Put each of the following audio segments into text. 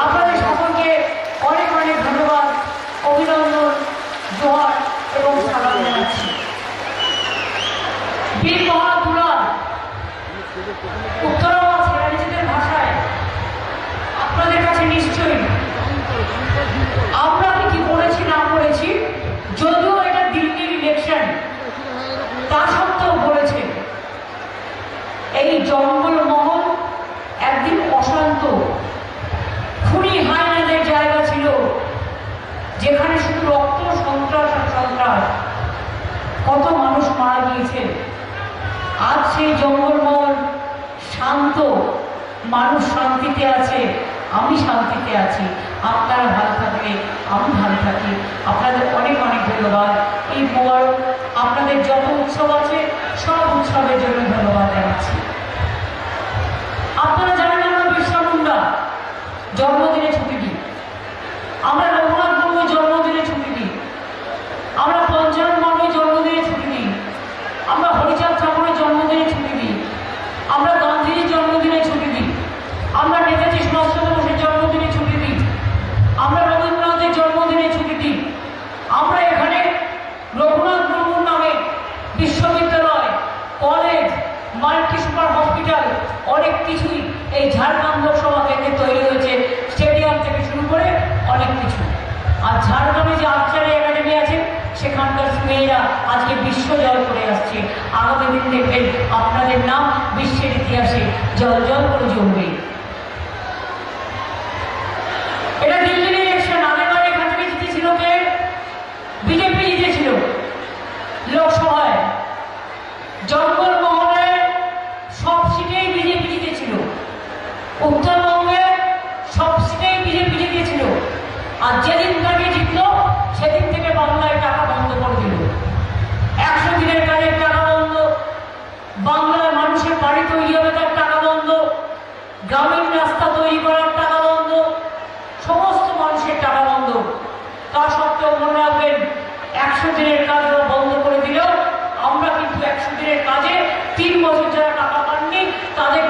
আপনাদের সকলকে অনেক অনেক ধন্যবাদ, অভিনন্দন জোহার এবং সালাম জানাচ্ছি। বীর মহাপুরা উত্তরাবাদ ভাষায় আপনাদের কাছে নিশ্চয়ই। আমরা কি করেছি না করেছি যদিও এটা দিল্লির ইলেকশন তা বলেছে। এই জন্ম করেছেন আজ সেই জঙ্গলমহল শান্ত, মানুষ শান্তিতে আছে, আমি শান্তিতে আছি, আপনারা ভালো থাকলে আমি ভালো থাকি। আপনাদের অনেক অনেক ধন্যবাদ। এই মোবারক, আপনাদের যত উৎসব আছে, সব উৎসবের জন্য ধন্যবাদ জানাচ্ছি। আপনারা জানেন আমরা বিশ্ব মুন্ডা জন্মদিনে ছুটি দিই। আমরা রঘুনাথ মুর্মুর জন্মদিনে ছুটি দিই। আমরা অনেক কিছুই এই ঝাড়গ্রাম লোকসভা কেন্দ্রে তৈরি হয়েছে, স্টেডিয়াম থেকে শুরু করে অনেক কিছু। আর ঝাড়গ্রামে যে আর্চারি একাডেমি আছে, সেখানকার মেয়েরা আজকে বিশ্ব জল করে আসছে। আগামী দিন দেখবেন আপনাদের নাম বিশ্বের ইতিহাসে জল জল করে জমবে। রাস্তা তৈরি করার টাকা বন্ধ, সমস্ত মানুষের টাকা বন্ধ। তা সত্ত্বেও মনে রাখবেন, একশো দিনের কাজ বন্ধ করে দিলেও আমরা কিন্তু একশো দিনের কাজে তিন বছর যারা টাকা পাননি, তাদের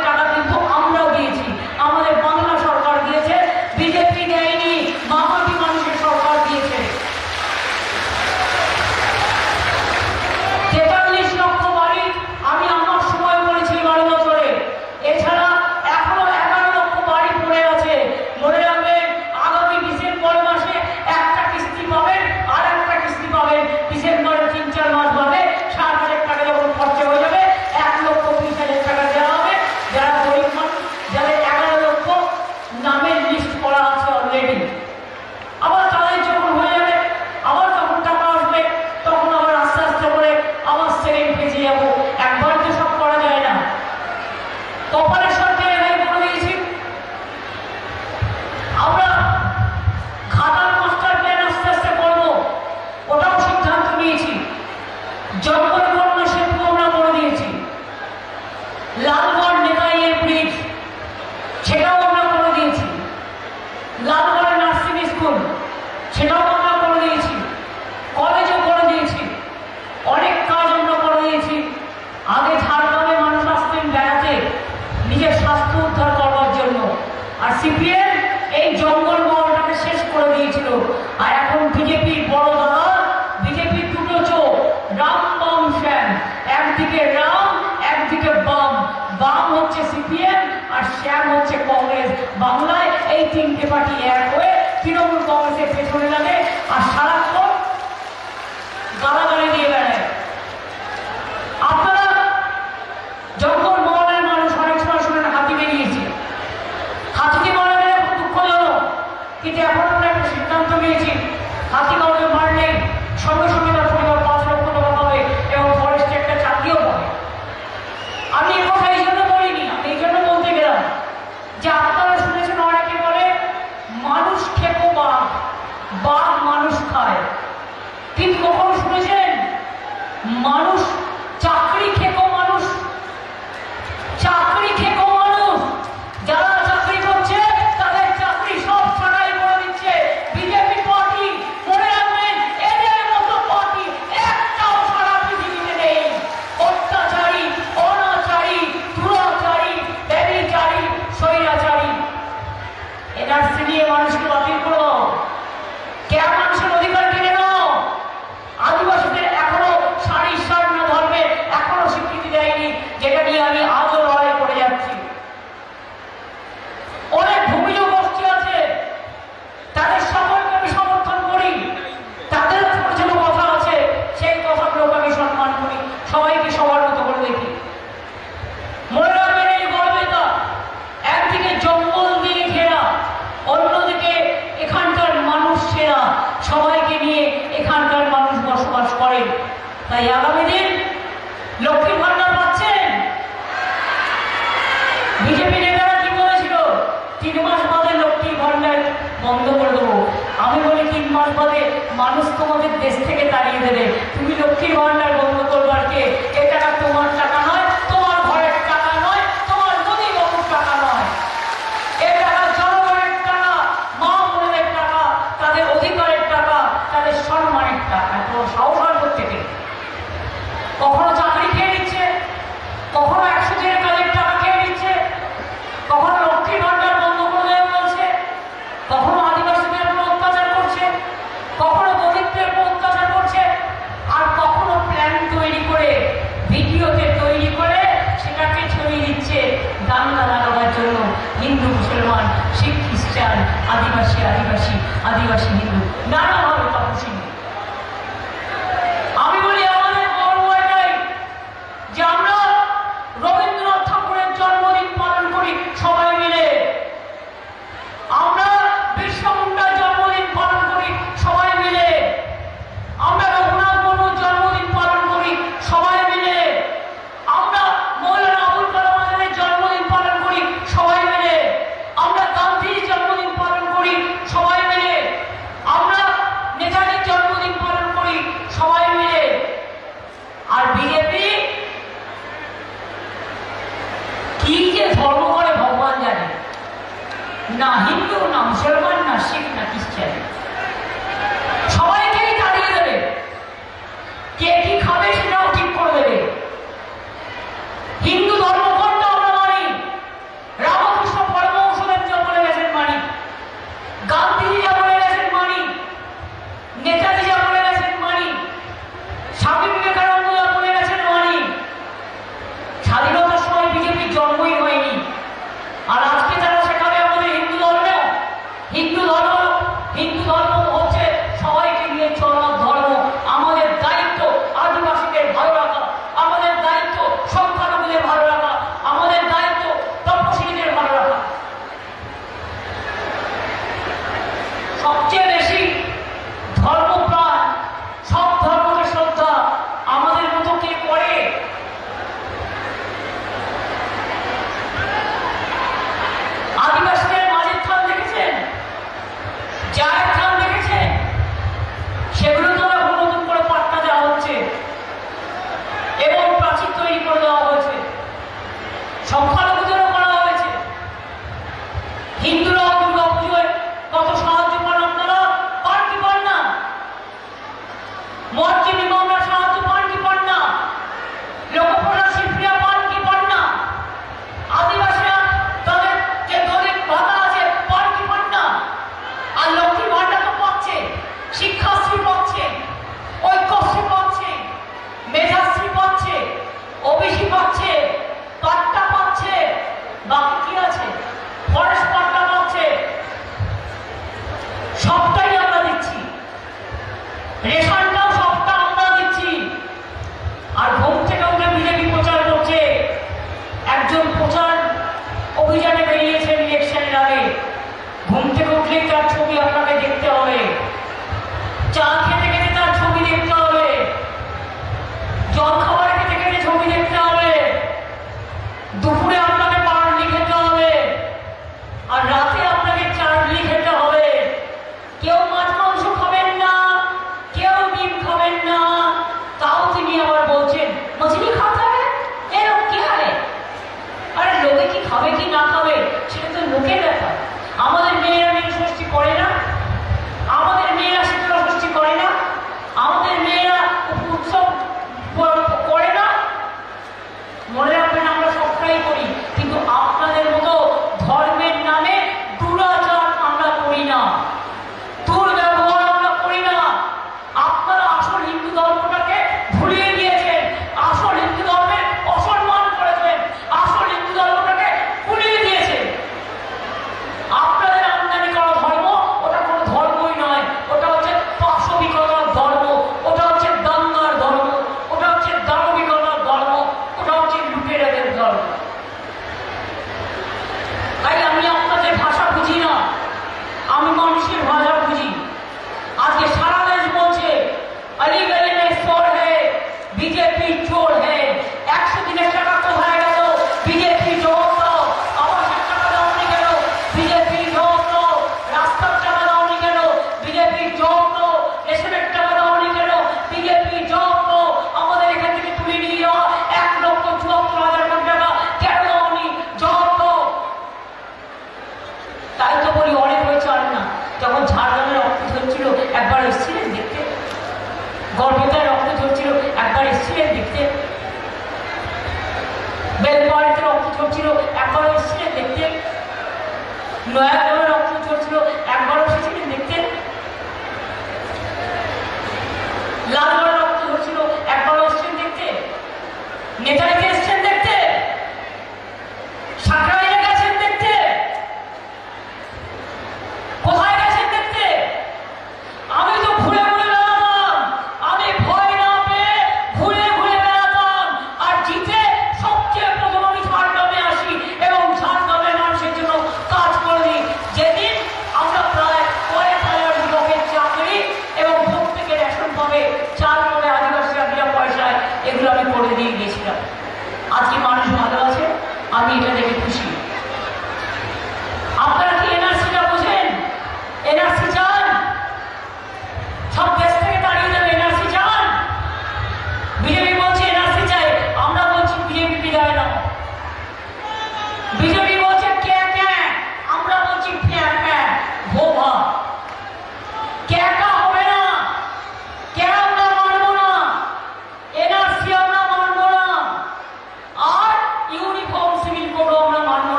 आदिवासी आदिवासी हिंदू नारा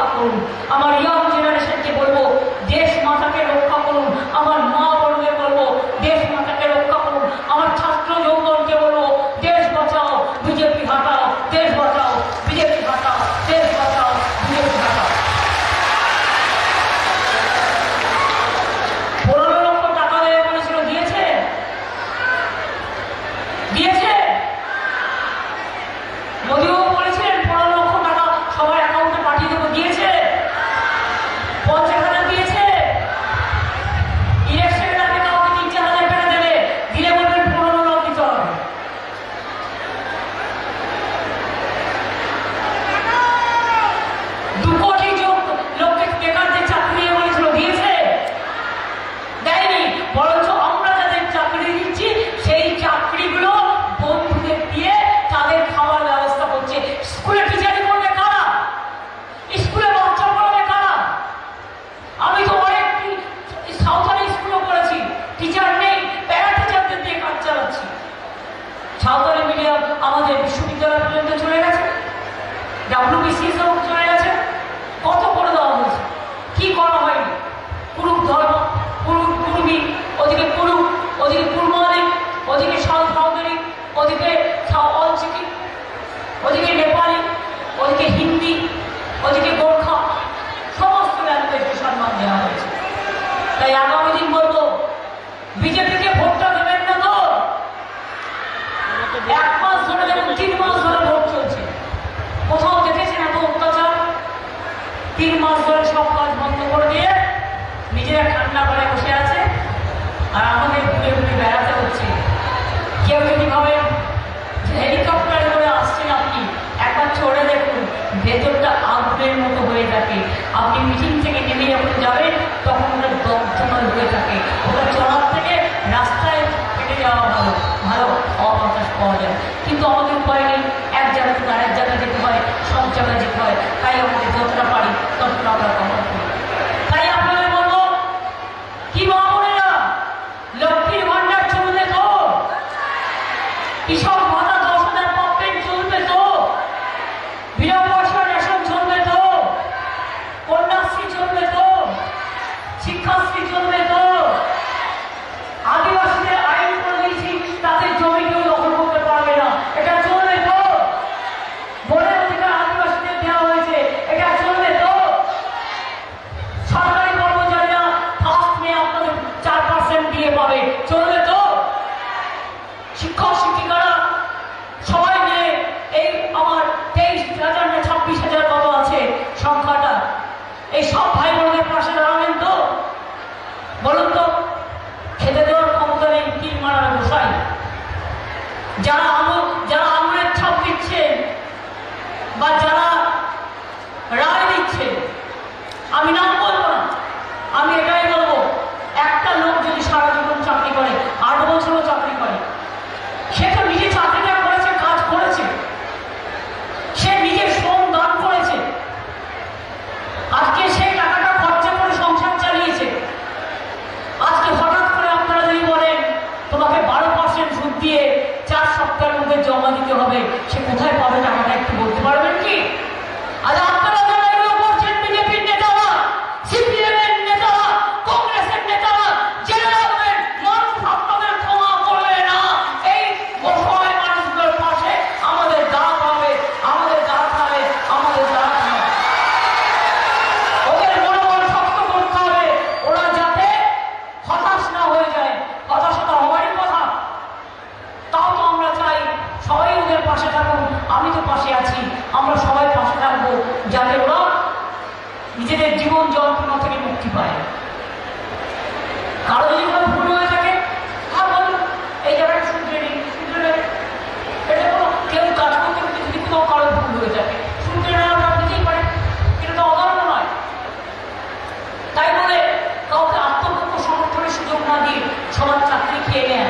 রক্ষা আমার ইয়াং Amen.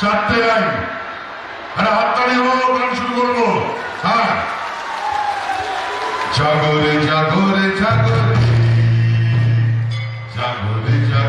চারটে লাইন। আরে হাততালি হোক গান শুরু করব। হ্যাঁ। জাগরে জাগরে জাগরে জাগরে জাগরে